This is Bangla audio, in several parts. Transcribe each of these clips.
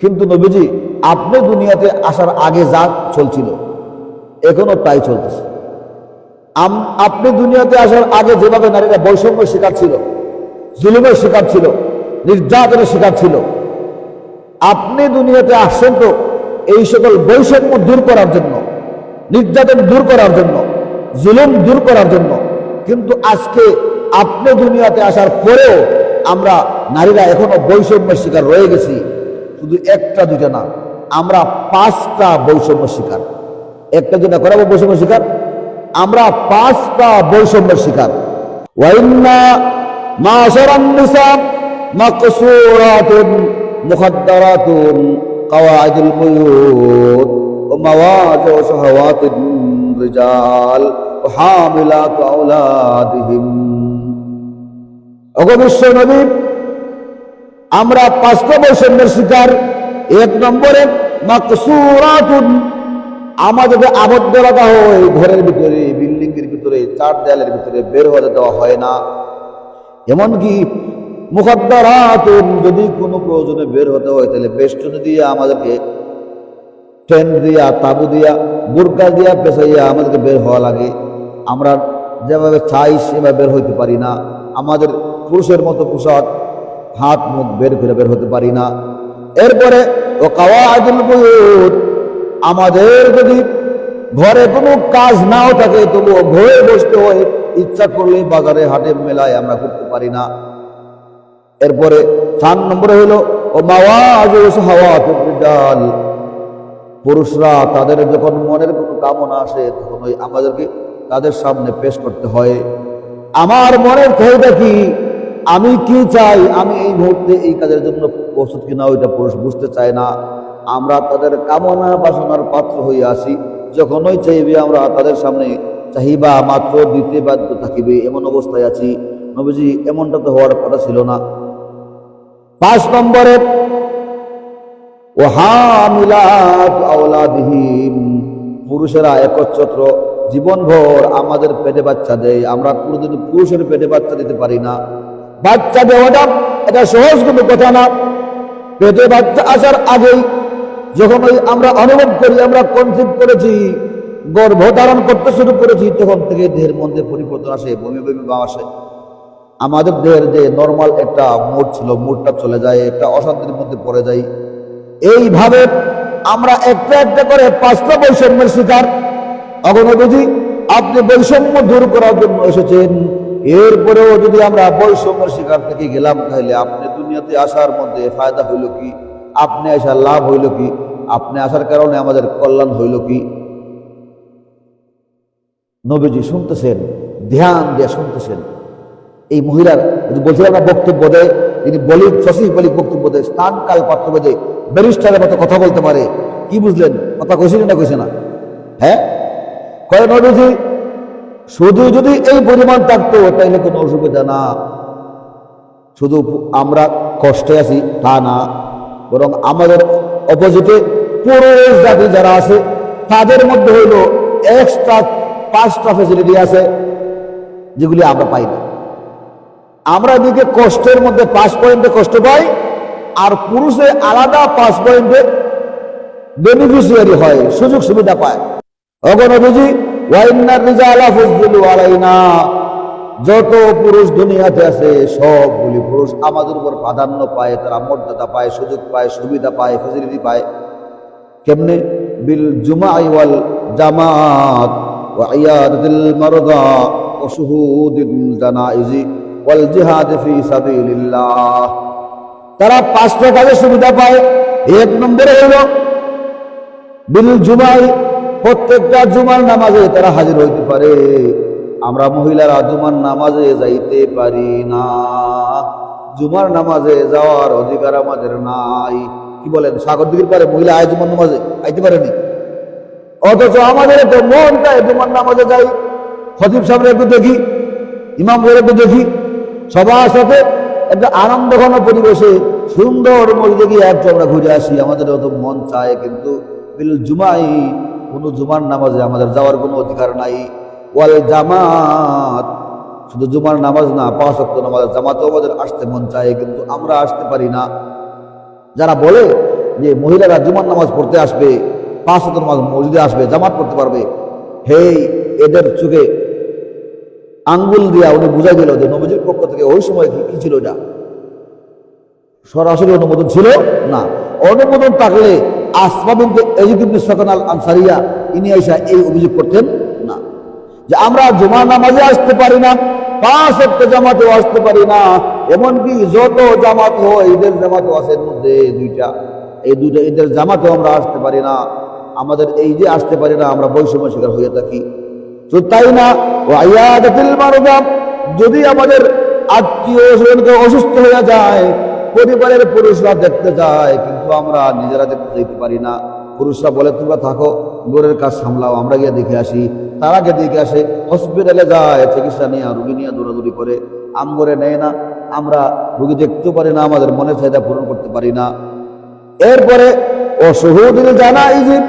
কিন্তু নবীজি আপনি দুনিয়াতে আসার আগে যা চলছিল, এখনও তাই চলতেছে। আপনি দুনিয়াতে আসার আগে যেভাবে নারীরা বৈষম্য শিকার ছিল, জুলুমের শিকার ছিল, নির্যাতনের শিকার ছিল, আপনি দুনিয়াতে আসছেন তো এই সকল বৈষম্য দূর করার জন্য, নির্যাতন দূর করার জন্য, জুলুম দূর করার জন্য। কিন্তু আজকে আপনি দুনিয়াতে আসার পরেও আমরা নারীরা এখনও বৈষম্যের শিকার রয়ে গেছি। শুধু একটা দুইটা না, আমরা পাঁচটা বৈষম্য শিকার। একটা দুটা করাবো বৈষম্য শিকার? আমরা পাঁচটা বৈষম্য শিকার। ওয়াইন্না মাশারান অগবিশ্ব নদী আমরা পাঁচটা বৈষম্যের শিকার। এক নম্বরে, মাকসুরাতুন, আমাদের আবদ্ধ রাখা হয়, ঘরের ভিতরে বিল্ডিং এর ভিতরে, চার দেয়ালের ভিতরে বের হতে দেওয়া হয় না। এমনকি মুখদ্দারাতুন, যদি কোনো প্রয়োজনে বের হতে হয়, তাহলে বেষ্টনী দিয়ে আমাদেরকে ট্রেন দিয়া, তাবু দিয়া, বুরকা দিয়া পেছাইয়া আমাদেরকে বের হওয়া লাগে। আমরা যেভাবে চাই, সেভাবে বের হইতে পারি না। আমাদের পুরুষের মতো পোশাক হাত মুখ বের করে বের হতে পারি না। এরপরে, ও কাওয়াদুল বুয়ুত, আমাদের যদি ঘরে কোনো কাজ নাও থাকে তবুও ঘরে বসতে হয়, ইচ্ছা করলে বাজারে হাটে মেলায় আমরা করতে পারি না। এরপরে, চার নম্বরে হলো, ও মাওয়াজ হাওয়া পুরুষরা তাদের যখন মনের কোনো কামনা আসে, তখন ওই আমাদেরকে তাদের সামনে পেশ করতে হয়। আমার মনের চাহিদা কি আমি কি চাই? আমি এই মুহূর্তে এই কাজের জন্য প্রস্তুত কিনা ওইটা পুরুষ বুঝতে চায় না। আমরা তাদের কামনা বাসনার পাত্র হয়ে আসি যখনই চাইবে আমরা তাদের সামনে চাহিবা মাত্র, দিতে বাধ্য থাকিবে, এমন অবস্থায় আছি। নবীজি এমনটা তো হওয়ার কথা ছিল না। পাঁচ নম্বরে ও হামিলাত আওলাদিহিম। পুরুষেরা একচ্ছত্র। জীবনভর আমাদের পেটে বাচ্চা দেয়। আমরা কোনোদিন পুরুষের পেটে বাচ্চা দিতে পারি না। বাচ্চা দেওয়াটা এটা সহজ কোনো কথা না। পেটে বাচ্চা আসার আগেই যখন ওই আমরা অনুভব করি, আমরা কনসিভ করেছি গর্ভধারণ করতে শুরু করেছি, তখন থেকে দেহের মধ্যে পরিবর্তন আসে, বমি বমি ভাব আসে। আমাদের দেহের যে নর্মাল একটা মুড ছিল মুডটা চলে যায়, একটা অশান্তির মধ্যে পড়ে যায় এইভাবে আমরা একটা একটা করে পাঁচটা বৈষম্যের শিকার। অগণবধি, আপনি বৈষম্য দূর করার জন্য এসেছেন। এরপরেও যদি আমরা বৈষম্যের শিকার থেকে গেলাম, তাহলে আপনি দুনিয়াতে আসার মধ্যে ফায়দা হইল কি? আপনি আসার লাভ হইল কি? আপনি আসার কারণে আমাদের কল্যাণ হইল কি? নবীজি শুনতেছেন, ধ্যান দিয়ে শুনতেছেন। এই মহিলার বলছিলাম না বক্তব্য দেয়, তিনি বলি শশী বলি বক্তব্য দেয় স্থান কাল পাত্র বেদে, ব্যারিস্টারের মতো কথা বলতে পারে। কি বুঝলেন? কথা কইছিল না কইছে না? হ্যাঁ? কয় নবীজি? শুধু যদি এই পরিমাণ থাকতো, তাইলে কোনো অসুবিধা না। শুধু আমরা কষ্টে আছি, তা না। বরং আমাদের অপোজিটে পুরুষ জাতি যারা আছে, তাদের মধ্যে হইল এক্সট্রা পাঁচটা ফেসিলিটি আছে, যেগুলি আমরা পাই না। আমরা এদিকে কষ্টের মধ্যে পাঁচ পয়েন্টে কষ্ট পাই, আর পুরুষে আলাদা পাঁচ পয়েন্টে বেনিফিশিয়ারি হয়, সুযোগ সুবিধা পায়। অগণবুঝি যত পুরুষ দুনিয়াতে আছে, সবগুলি পুরুষ আমাদের উপর প্রাধান্য পায়, তারা মর্যাদা পায়, সুযোগ পায়, সুবিধা পায় ফেসিলিটি পায়। কেমনে? বিল জুমাই ওয়াল জামাত ওয়া ইয়াদাতিল মারদা জানাইজি ওয়াল জিহাদ ফি সাবিলিল্লাহ। তারা পাঁচটা কাজের সুবিধা পায়। এক নম্বরে হলো বিল জুমাই প্রত্যেকটা জুমার নামাজে তারা হাজির হইতে পারে। আমরা মহিলারা জুমার নামাজে যাইতে পারি না। জুমার নামাজে যাওয়ার অধিকার আমাদের নাই। কি বলেন, সাগর দিঘির পারে মহিলা আয় জুমার নামাজে আইতে পারেনি? অথচ আমাদের তো মন জুমার নামাজে যাই। খতিব সাহেবের একটু দেখি, ইমাম একটু দেখি। সবার সাথে একটা আনন্দ ঘন পরিবেশে সুন্দর মসজিদে গিয়ে একটু আমরা ঘুরে আসি। আমাদের অত মন চায় কিন্তু জুমাই কোনো জুমার নামাজে আমাদের যাওয়ার কোনো অধিকার নাই। ওয়াল জামাত, শুধু জুমার নামাজ না, পাঁচ অক্ট নামাজ জামাতেও আমাদের আসতে মন চায়, কিন্তু আমরা আসতে পারি না। যারা বলে যে মহিলারা জুমার নামাজ পড়তে আসবে, পাঁচ হাজার নামাজ মসজিদে আসবে, জামাত পড়তে পারবে, হেই, এদের চোখে আঙ্গুল দিয়া উনি বুঝাই দিল যে নবজির পক্ষ থেকে ওই সময় কি কি ছিল এটা? সরাসরি অনুমোদন ছিল না। অনুমোদন থাকলে এজিকিবনে সকান আল আনসারিয়া ইনি আইসা এই অভিযোগ করতেন না। যে আমরা জমা নামাজে আসতে পারি না, পাঁচ একটা জামাতেও আসতে পারি না, এমনকি যত জামাত হয় ঈদের জামাতও আছে এর মধ্যে দুইটা। এই দুইটা ঈদের জামাতেও আমরা আসতে পারি না, আমাদের এই যে আসতে পারি না, আমরা বৈষম্য শিকার হয়ে থাকি। তো তাই না যদি আমাদের আত্মীয় স্বজনকে অসুস্থ হয়ে যায়, পরিবারের পুরুষরা দেখতে যায় কিন্তু আমরা নিজেরা যেতে পারি না। পুরুষরা বলে, তোমরা থাকো, গোরের কাজ সামলাও, আমরা গিয়ে দেখে আসি। তারা গিয়ে দেখে আসে, হসপিটালে যায়, চিকিৎসা নিয়ে, রুগী নিয়ে দৌড়াদৌড়ি করে। আম করে নেয় না। আমরা রুগী দেখতেও পারি না, আমাদের মনের চাহিদা পূরণ করতে পারি না। এরপরে অসহুদিন জানা ইজিপ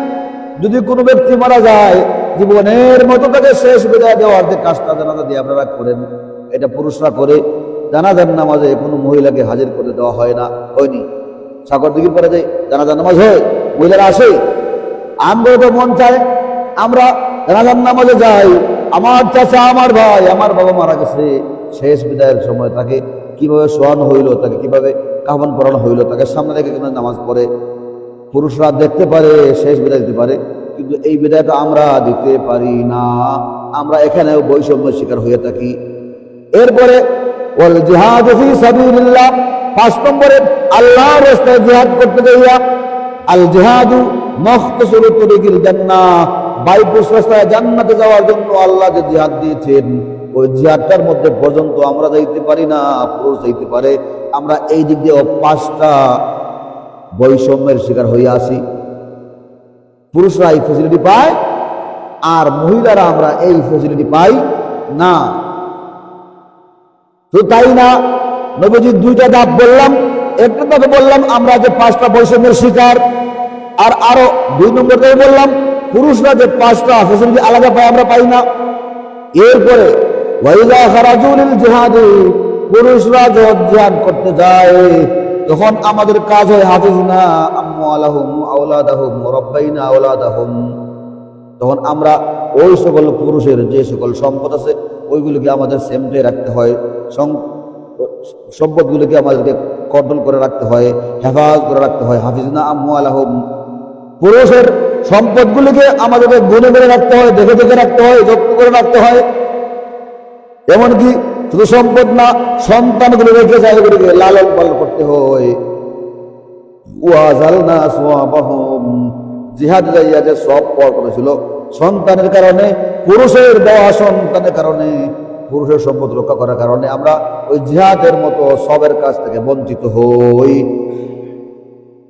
যদি কোনো ব্যক্তি মারা যায়, জীবনের মতো তাকে শেষ বিদায় দেওয়ার যে কাজটা জানাজা দিয়ে আপনারা করেন, এটা পুরুষরা করে, জানাজার নামাজে কোনো মহিলাকে হাজির করে দেওয়া হয় না, হয়নি। সাগর দিঘির পরে যে জানাজার নামাজ হয়, মহিলারা আসে। আমরা তো মন চায়, আমরা জানাজার নামাজে যাই। আমার চাচা, আমার ভাই, আমার বাবা মারা গেছে। শেষ বিদায়ের সময় তাকে কীভাবে শোয়ানো হইল, তাকে কীভাবে কাফন পরানো হইল, তাকে সামনে রেখে কেন নামাজ পড়ে, পুরুষরা দেখতে পারে, শেষ বিদায় দিতে পারে, কিন্তু এই বিদায়টা আমরা দিতে পারি না। আমরা এখানেও বৈষম্য শিকার হয়ে থাকি। এরপরে পাঁচ নম্বরে, আল্লাহর রাস্তায় জিহাদ করতে যাইয়া, আল জিহাদু মখতসুরু তরিকিল জান্নাহ, বাইপুস রাস্তায় জান্নাতে যাওয়ার জন্য আল্লাহ যে জিহাদ দিয়েছেন, ওই জিহাদটার মধ্যে পর্যন্ত আমরা যাইতে পারি না, পুরুষ যাইতে পারে। আমরা এই দিক দিয়ে পাঁচটা বৈষম্যের শিকার হয়ে আসি। পুরুষরা এই ফেসিলিটি পায়, আর মহিলারা আমরা এই ফেসিলিটি পাই না। তো তাই না নবীজি দুইটা ধাপ বললাম। একটা ধাপে বললাম, আমরা যে পাঁচটা বৈষম্যের শিকার, আর আরও দুই নম্বর থেকে বললাম, পুরুষরা যে পাঁচটা ফেসিলিটি আলাদা পায়, আমরা পাই না। এরপরে ওয়াইদা খারাজুল জিহাদি, পুরুষরা জিহাদ করতে যায়, তখন আমাদের কাজ হয় হাফিজনা আম্মু আলাহুম আওলাদাহুম রব্বাইনা আওলাদাহুম। তখন আমরা ওই সকল পুরুষের যে সকল সম্পদ আছে, ওইগুলোকে আমাদের সেমটে রাখতে হয়। সম্পদগুলোকে আমাদেরকে কন্ট্রোল করে রাখতে হয়, হেফাজত করে রাখতে হয়। হাফিজনা আম্মু আলাহুম। পুরুষের সম্পদগুলিকে আমাদেরকে গুনে করে রাখতে হয়, দেখে দেখে রাখতে হয়, যত্ন করে রাখতে হয়। এমনকি শুধু সম্পদ না, সন্তানগুলো রেখে যায় লালন পালন করতে হয়। যাইয়া যে সব পর করেছিল সন্তানের কারণে, পুরুষের দেওয়া সন্তানের কারণে। পুরুষের সম্পদ রক্ষা করার কারণে আমরা ওই জিহাদের মতো সবের কাছ থেকে বঞ্চিত হই।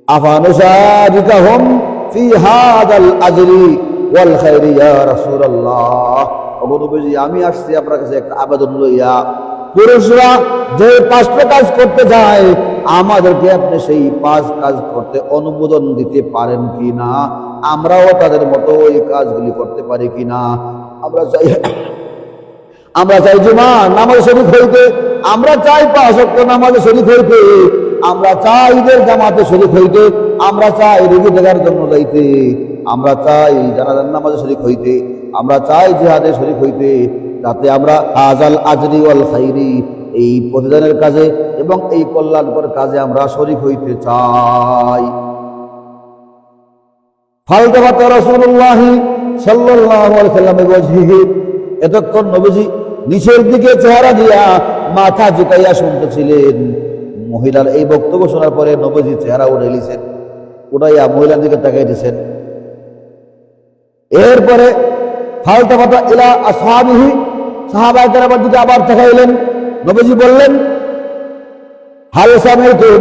আফানুসারিকাহুম ফি হাদাল আজরি ওয়াল খাইরি ইয়া রাসূলুল্লাহ। ওগো আমি আসছি আপনার কাছে একটা আবেদন লইয়া। পুরুষরা যে পাঁচটা কাজ করতে যায়, আমাদেরকে আপনি সেই পাঁচ কাজ করতে অনুমোদন দিতে পারেন কি না আমরাও তাদের মতো ওই কাজগুলি করতে পারি কি না আমরা চাই আমরা চাই জুমা নামাজ শরীফ হইতে, আমরা চাই পাঁচ ওয়াক্ত নামাজে শরীফ হইতে, আমরা চাই জামাতে শরীফ হইতে, আমরা চাই রুগী দেখার জন্য যাইতে, আমরা চাই জানাজার নামাজে শরীফ হইতে, আমরা চাই জিহাদে শরীফ হইতে, যাতে আমরা আজাল আজরি ওয়াল খাইরি, এই প্রতিদানের কাজে এবং এই কল্যাণকর কাজে আমরা শরীফ হইতে চাই। ফালতাফাত আলাইহি সাল্লামের ওয়াজহিহি এতক্ষণ নবীজি নিচের দিকে চেহারা দিয়া মাথা ঝুঁকাইয়া শুনতেছিলেন। মহিলার এই বক্তব্য শোনার পরে নবীজি চেহারা উঠে লিছেন উঠাইয়া মহিলার দিকে তাকাই দিছেন। এরপরে ফালতাফাতা ইলা আসহাবিহি সাহাবায়ে কেরামের দিকে আবার তাকাইলেন। নবীজি বললেন, হাল সামিতুম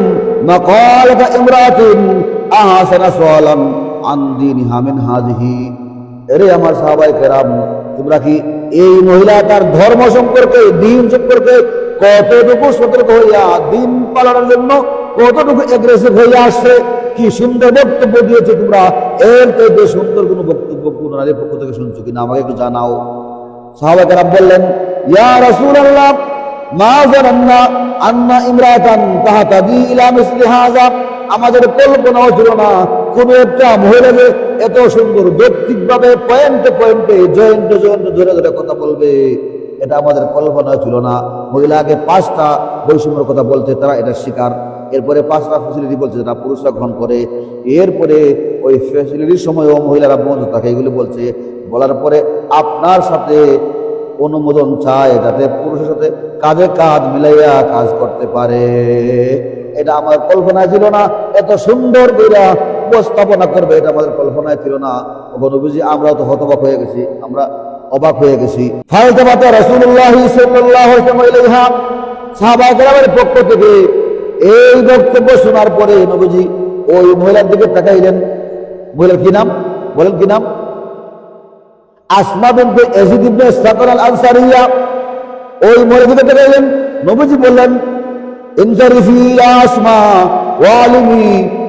মাকালাতা ইমরাতিন আহসানা সুআলান আন দীনিহা মিন হাযিহি। এরে আমার সাহাবায়ে কেরাম, তোমরা কি এই মহিলা তার ধর্ম সম্পর্কে, দিন সম্পর্কে কতটুকু সতর্ক হইয়া, দিন পালনের জন্য কতটুকু এগ্রেসিভ হইয়া আসছে? কি সুন্দর বক্তব্য দিয়েছে তোমরা? এর থেকে সুন্দর কোনো বক্তব্য কোন নারীর পক্ষ থেকে শুনছো কিনা? আমাকে একটু জানাও। সাহাবাই কেরাম বললেন, ইয়া মিসলি হাযা। আমাদের কল্পনাও ছিল না কোন একটা মহিলাকে এত সুন্দর ভাবে পয়েন্টে পয়েন্টে জয়েন্টে জয়েন্টে ধরে ধরে কথা বলবে। এটা আমাদের কল্পনা ছিল না। মহিলা আগে পাঁচটা বৈষম্যের কথা বলতে, তারা এটা শিকার এরপরে পাঁচটা ফেসিলিটি বলছে যেটা পুরুষরা গ্রহণ করে। এরপরে ওই ফেসিলিটির সময়ও মহিলারা বন্ধ থাকে এগুলি বলছে। বলার পরে আপনার সাথে অনুমোদন চায় যাতে পুরুষের সাথে কাঁধে কাজ মিলাইয়া কাজ করতে পারে। এটা আমার কল্পনায় ছিল না। এত সুন্দর কইরা উপস্থাপনা করবে, এটা আমাদের কল্পনায় ছিল না। গণবিজি আমরাও তো হতবাক হয়ে গেছি, আমরা অবাক হয়ে গেছি। কেরামের পক্ষ থেকে এই বক্তব্য শোনার পরে নবীজি ওই মহিলার দিকে তাকাইলেন। মহিলার কি নাম? বলেন কি নাম? আসমা ওই মহিলার দিকে তাকাইলেন। নবীজি বললেন ইনসারিফি আসমা, ওয়ালিমি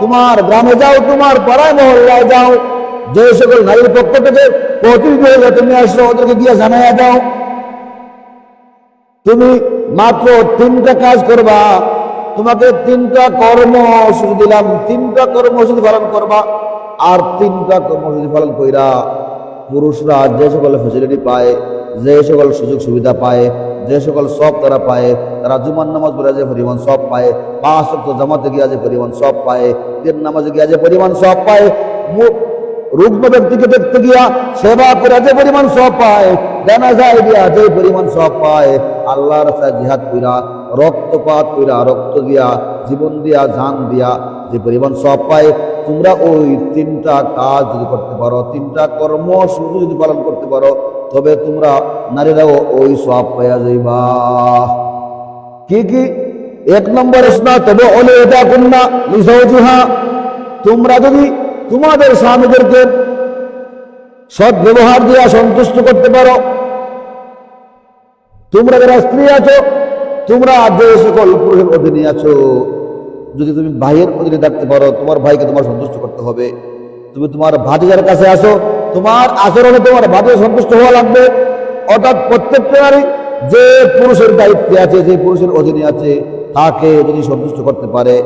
তোমার গ্রামে যাও, তোমার পাড়ায় মহল্লায় যাও। যে সকল নারীর পক্ষ থেকে প্রতিনিধি তুমি ওদেরকে জানাইয়া তুমি মাত্র তিনটা কাজ করবা। তোমাকে তিনটা কর্মসূচি দিলাম। তিনটা কর্মসূচি পালন করবা। আর তিনটা কর্মসূচি পালন কইরা পুরুষরা যে সকল ফেসিলিটি পায়, যে সকল সুযোগ সুবিধা পায়, যে সকল সব তারা পায়, তারা জুমার নামাজ পড়ে যে পরিমাণ সব পায়, পাঁচ সপ্তাহ জামাতে গিয়া যে পরিমাণ সব পায় দিন নামাজে গিয়া যে পরিমাণ সব পায় রুগ্ন ব্যক্তিকে দেখতে গিয়া সেবা করে যে পরিমাণ সব পায় জানা যায় দিয়া যে পরিমাণ সব পায়, আল্লাহর জিহাদ কইরা, রক্তপাত কইরা, রক্ত দিয়া, জীবন দিয়া, জান দিয়া যে পরিমাণ সব পায় তোমরা ওই তিনটা কাজ যদি করতে পারো, তিনটা কর্ম শুধু যদি পালন করতে পারো, তবে তোমরা নারীরাও ওই সব পাইয়া যাইবা। কি কি? এক নম্বর ইসনা তবে অলে এটা কন্যা লিসাউজিহা তোমরা যদি তোমাদের স্বামীদেরকে সৎ ব্যবহার দিয়ে সন্তুষ্ট করতে পারো, তোমরা যারা স্ত্রী আছো, তোমরা যে সকল পুরুষের অধীনে আছো যদি তুমি ভাইয়ের অধীনে থাকতে পারো, তোমার ভাইকে তোমার সন্তুষ্ট করতে হবে। তুমি তোমার ভাতিজার কাছে আসো, তোমার আচরণে তোমার ভাতিজা সন্তুষ্ট হওয়া লাগবে। অর্থাৎ প্রত্যেকটা নারী যে পুরুষের দায়িত্বে আছে, যে পুরুষের অধীনে আছে, তাকে যদি সন্তুষ্ট করতে পারে,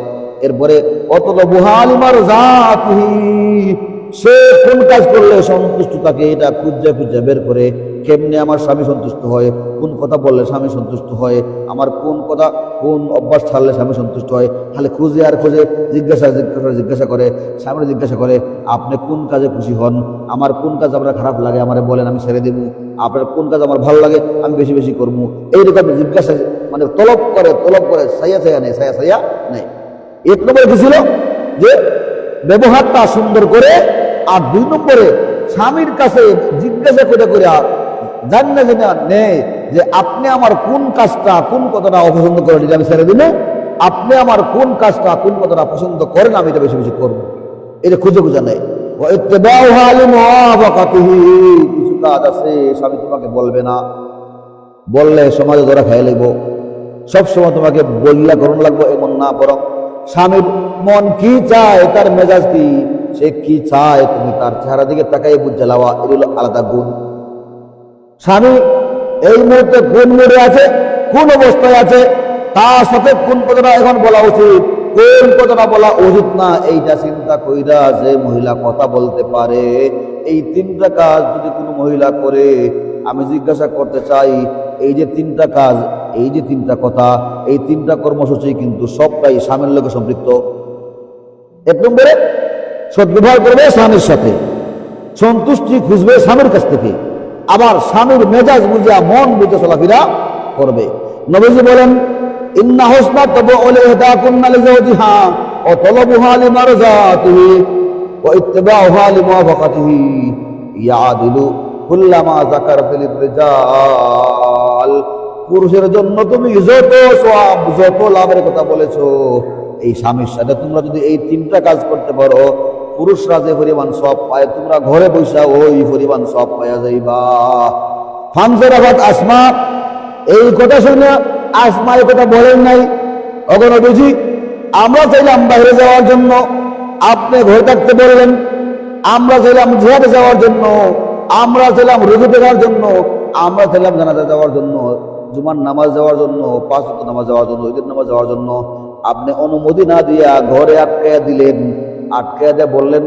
এরপরে অত বুহালিমার জাতিহি। সে কোন কাজ করলে সন্তুষ্ট থাকে এটা খুঁজে খুঁজে বের করে, কেমনে আমার স্বামী সন্তুষ্ট হয়, কোন কথা বললে স্বামী সন্তুষ্ট হয়, আমার কোন কথা, কোন অভ্যাস ছাড়লে স্বামী সন্তুষ্ট হয়, তাহলে খুঁজে আর খুঁজে জিজ্ঞাসা জিজ্ঞাসা জিজ্ঞাসা করে, স্বামীর জিজ্ঞাসা করে, আপনি কোন কাজে খুশি হন? আমার কোন কাজ আপনার খারাপ লাগে? আমার বলেন, আমি ছেড়ে দেবো। আপনার কোন কাজ আমার ভালো লাগে? আমি বেশি বেশি করব। এইরকম জিজ্ঞাসা মানে তলব করে তলব করে সাইয়া সাইয়া নেই সাইয়া সাইয়া নেই। এক নম্বরে কি ছিল? যে ব্যবহারটা সুন্দর করে আর দুই নম্বরে স্বামীর কাছে জিজ্ঞাসা করে করে জানলে যে না নেই যে আপনি আমার কোন কাজটা, কোন কথাটা অপছন্দ করেন এটা আমি ছেড়ে দিলে আপনি আমার কোন কাজটা, কোন কথাটা পছন্দ করেন আমি এটা বেশি বেশি করব। এটা খুঁজে খুঁজে নেই। কিছু কাজ আছে, স্বামী তোমাকে বলবে না। বললে সমাজে ধরা খাই লাগব সবসময় তোমাকে বললা করণ লাগবো, এমন না বরং স্বামীর মন কি চায়, তার মেজাজ কি? সে কি চায় তুমি তার চেহারা দিকে তাকাই বুঝে লাওয়া এগুলো আলাদা গুণ। স্বামী এই মুহূর্তে কোন মুড়ে আছে? কোন অবস্থায় আছে? তার সাথে কোন কথাটা এখন বলা উচিত? কোন কথাটা বলা উচিত না? এইটা চিন্তা কইরা যে মহিলা কথা বলতে পারে, এই তিনটা কাজ যদি কোনো মহিলা করে, আমি জিজ্ঞাসা করতে চাই, এই যে তিনটা কাজ, এই যে তিনটা কথা, এই তিনটা কর্মসূচি কিন্তু সবটাই স্বামীর লোকে সম্পৃক্ত। এক নম্বরে সদ্ব্যবহার করবে স্বামীর সাথে। সন্তুষ্টি খুঁজবে স্বামীর কাছ থেকে। আবার স্বামীর মেজাজ বুঝিয়া মন বুঝে চলাফেরা করবে। নবীজি বলেন, ইন্না হোসনা তবে ওলে হেদা কুন্না লিজাওজিহা ও তলবুহা লিমারজাতিহি ওয়া ইত্তিবাউহা লিমাওয়াফাকাতিহি ইয়াদিলু কুল্লামা যাকারাতিল রিজাল। পুরুষের জন্য তুমি যত সওয়াব, যত লাভের কথা বলেছ, এই স্বামীর সাথে তোমরা যদি এই তিনটা কাজ করতে পারো পুরুষরা যে পরিমাণ সব পায়, তোমরা ঘরে বৈশা ওই পরিমাণ সব পাইয়া যাইবা। ফানজরাবাদ আসমা, এই কথা শুনে আসমা এই কথা বলেন নাই। অগণ বুঝি আমরা চাইলাম বাইরে যাওয়ার জন্য, আপনি ঘরে থাকতে বললেন, আমরা চাইলাম জিহাদে যাওয়ার জন্য, আমরা চাইলাম রুগী দেখার জন্য, আমরা চাইলাম জানাজা যাওয়ার জন্য, জুমার নামাজ যাওয়ার জন্য, পাঁচ নামাজ যাওয়ার জন্য, ঈদের নামাজ যাওয়ার জন্য। আপনি অনুমতি না দিয়া ঘরে আটকাইয়া দিলেন। আটকাইয়া দিয়ে বললেন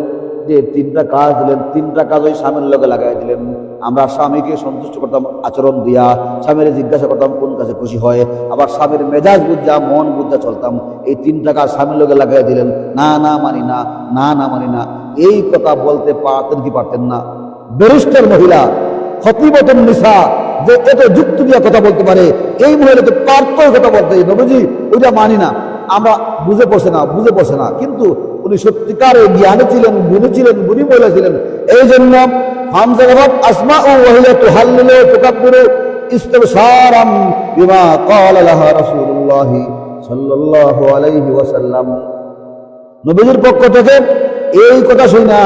যে তিনটা কাজ দিলেন তিনটা কাজ ওই স্বামীর লোকে লাগাই দিলেন। আমরা স্বামীকে সন্তুষ্ট করতাম, আচরণ দিয়া স্বামীর জিজ্ঞাসা করতাম, কোন কাজে খুশি হয়? আবার স্বামীর মেজাজ বুঝা, মন বুঝা চলতাম, এই তিনটা কাজ স্বামীর লোকে লাগাই দিলেন। না না মানি না না না মানি না, এই কথা বলতে পারতেন কি পারতেন না। ব্যারিস্টার মহিলা, খতিবতুন নিশা যে এত যুক্তি দিয়ে কথা বলতে পারে, এই মহিলা তো পারত কথা বলতে নবজি, ওইটা মানি না। আমরা বুঝে পড়ছে না, বুঝে পড়ছে না। কিন্তু উনি সত্যিকারে জ্ঞানী ছিলেন, গুণী ছিলেন, গুণী মহিলা ছিলেন। এই জন্য আসমা ও ওহিলা আলাইহি ওয়াসাল্লাম। নবীজির পক্ষ থেকে এই কথা শুনা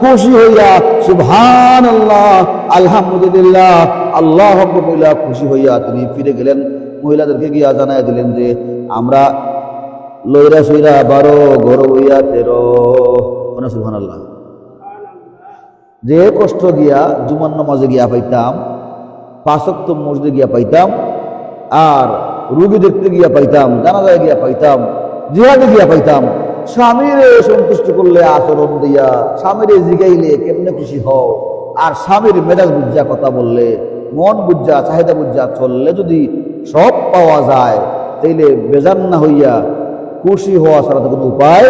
খুশি হইয়া সুবহান আল্লাহ আলহামদুলিল্লাহ আল্লাহ খুশি হইয়া তিনি ফিরে গেলেন। মহিলাদেরকে গিয়া জানাই দিলেন যে, আমরা লইরা সইরা বারো গরু হইয়া তেরো। সুবহান আল্লাহ যে কষ্ট গিয়া জুমান নামাজে গিয়া পাইতাম পাঁচক্ত মসজিদে গিয়া পাইতাম, আর রুগী দেখতে গিয়া পাইতাম, জানাজায় গিয়া পাইতাম, জিহাদে গিয়া পাইতাম, স্বামীরে সন্তুষ্ট করলে আচরণ দিয়া, স্বামীরে জিগাইলে কেমনে খুশি হও, আর স্বামীর মেজাজ বুঝা কথা বললে, মন বুঝা, চাহিদা বুঝা চললে যদি সব পাওয়া যায়, তাইলে বেজান না হইয়া খুশি হওয়া ছাড়া তো কোনো উপায়